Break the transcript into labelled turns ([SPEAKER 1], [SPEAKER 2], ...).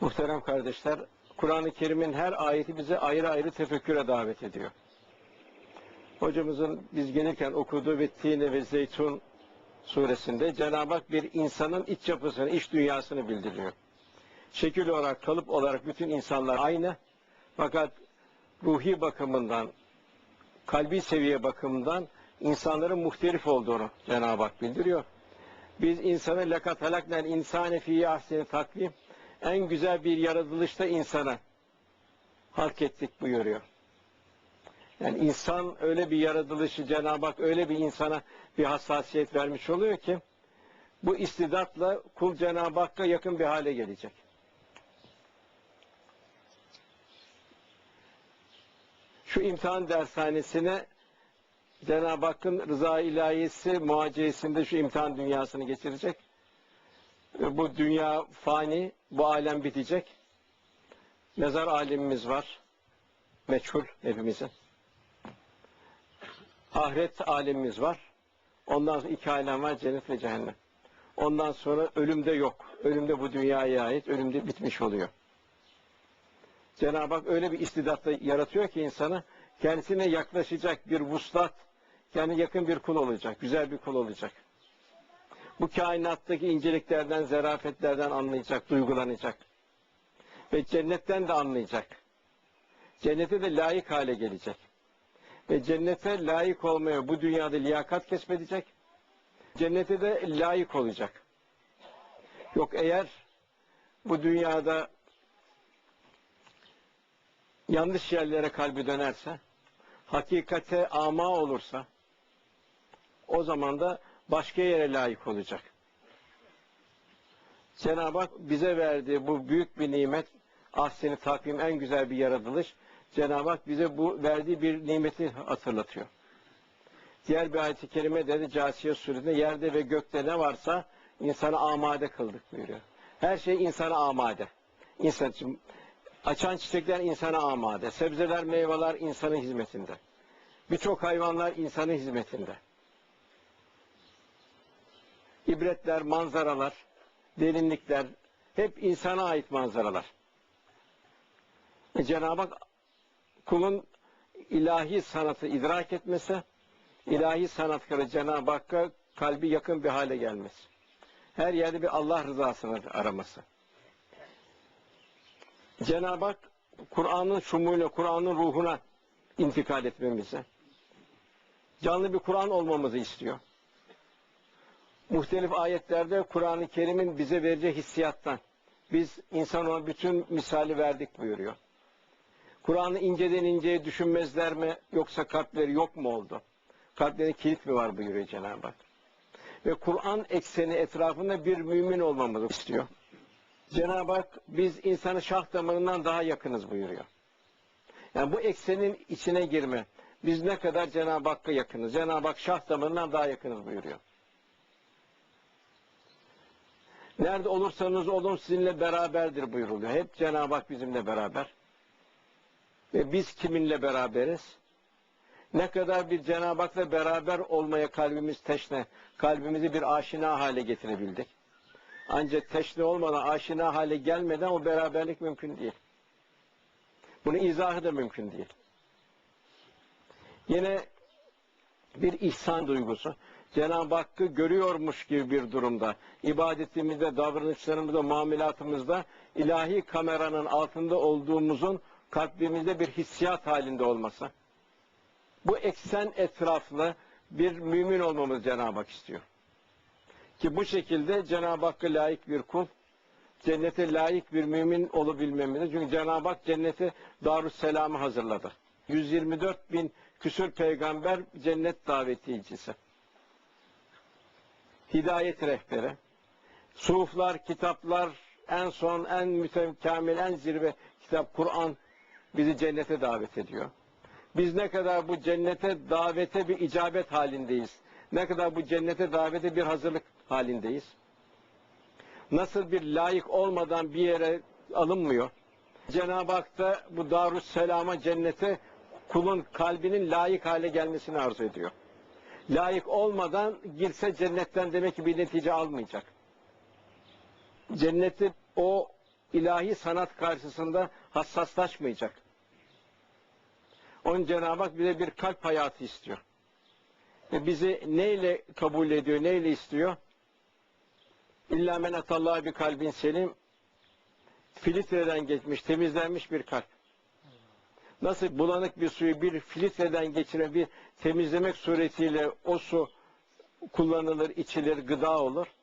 [SPEAKER 1] Muhterem kardeşler, Kur'an-ı Kerim'in her ayeti bize ayrı ayrı tefekküre davet ediyor. Hocamızın biz gelirken okuduğu ve Tine ve Zeytun suresinde Cenab-ı Hak bir insanın iç yapısını, iç dünyasını bildiriyor. Şekil olarak, kalıp olarak bütün insanlar aynı. Fakat ruhi bakımından, kalbi seviye bakımından insanların muhtelif olduğunu Cenab-ı Hak bildiriyor. Biz insanı lekat halaknel insane fi ahseni takvim en güzel bir yaratılışta insana halk ettik buyuruyor. Yani insan öyle bir yaratılışı Cenab-ı Hak öyle bir insana bir hassasiyet vermiş oluyor ki bu istidatla kul Cenab-ı Hakk'a yakın bir hale gelecek. Şu imtihan dershanesine Cenab-ı Hakk'ın rıza ilahisi muhaceyesinde şu imtihan dünyasını geçirecek. Bu dünya fani, bu alem bitecek. Mezar alemimiz var. Meçhul hepimizin. Ahiret alemimiz var. Ondan sonra iki alem var, cennet ve cehennem. Ondan sonra ölümde yok. Ölümde bu dünyaya ait, ölümde bitmiş oluyor. Cenab-ı Hak öyle bir istidatla yaratıyor ki insanı kendisine yaklaşacak bir vuslat, kendi yakın bir kul olacak, güzel bir kul olacak. Bu kainattaki inceliklerden, zerafetlerden anlayacak, duygulanacak. Ve cennetten de anlayacak. Cennete de layık hale gelecek. Ve cennete layık olmaya bu dünyada liyakat kesmedecek. Cennete de layık olacak. Yok eğer bu dünyada yanlış yerlere kalbi dönerse, hakikate ama olursa, o zaman da başka yere layık olacak. Cenab-ı Hak bize verdiği bu büyük bir nimet, ahseni takvim en güzel bir yaratılış. Cenab-ı Hak bize bu verdiği bir nimeti hatırlatıyor. Diğer bir ayet-i kerime dedi Casiye suresinde yerde ve gökte ne varsa insanı amade kıldık buyuruyor. Her şey insana amade. İnsan için açan çiçekler insana amade. Sebzeler, meyveler insanın hizmetinde. Birçok hayvanlar insanın hizmetinde. İbretler, manzaralar, derinlikler hep insana ait manzaralar. Cenab-ı Hak kulun ilahi sanatı idrak etmesi, ilahi sanatkarı Cenab-ı Hakk'a kalbi yakın bir hale gelmesi. Her yerde bir Allah rızasını araması. Cenab-ı Hak Kur'an'ın şumuyla, Kur'an'ın ruhuna intikal etmemizi, canlı bir Kur'an olmamızı istiyor. Muhtelif ayetlerde Kur'an-ı Kerim'in bize vereceği hissiyattan biz insan ona bütün misali verdik buyuruyor. Kur'an'ı inceden inceye düşünmezler mi yoksa kalpleri yok mu oldu? Kalplerine kilit mi var buyuruyor Cenab-ı Hak. Ve Kur'an ekseni etrafında bir mümin olmamızı istiyor. Cenab-ı Hak biz insanı şah damarından daha yakınız buyuruyor. Yani bu eksenin içine girme. Biz ne kadar Cenab-ı Hakk'a yakınız. Cenab-ı Hak şah damarından daha yakınız buyuruyor. Nerede olursanız olun sizinle beraberdir buyuruluyor. Hep Cenab-ı Hak bizimle beraber. Ve biz kiminle beraberiz? Ne kadar bir Cenab-ı Hak'la beraber olmaya kalbimiz teşne, kalbimizi bir aşina hale getirebildik. Ancak teşne olmadan, aşina hale gelmeden o beraberlik mümkün değil. Bunun izahı da mümkün değil. Yine bir ihsan duygusu. Cenab-ı Hakk'ı görüyormuş gibi bir durumda, ibadetimizde, davranışlarımızda, muamelatımızda ilahi kameranın altında olduğumuzun kalbimizde bir hissiyat halinde olması. Bu eksen etraflı bir mümin olmamız Cenab-ı Hak istiyor. Ki bu şekilde Cenab-ı Hakk'a layık bir kul, cennete layık bir mümin olabilmemizde. Çünkü Cenab-ı Hak cenneti Darüsselam'ı hazırladı. 124 bin küsür peygamber cennet davetiyicisi. Hidayet rehberi. Suhuflar, kitaplar, en son, en mütekamil, en zirve kitap Kur'an bizi cennete davet ediyor. Biz ne kadar bu cennete davete bir icabet halindeyiz. Ne kadar bu cennete davete bir hazırlık halindeyiz. Nasıl bir layık olmadan bir yere alınmıyor. Cenab-ı Hak da bu Darüsselam'a cennete kulun kalbinin layık hale gelmesini arzu ediyor. Layık olmadan girse cennetten demek ki bir netice almayacak. Cenneti o ilahi sanat karşısında hassaslaşmayacak. Onun Cenab-ı Hak bize bir kalp hayatı istiyor. Ve bizi neyle kabul ediyor, neyle istiyor? İlla men atallaha bir kalbin selim, filtreden geçmiş, temizlenmiş bir kalp. Nasıl bulanık bir suyu bir filtreden geçiren bir temizlemek suretiyle o su kullanılır, içilir, gıda olur.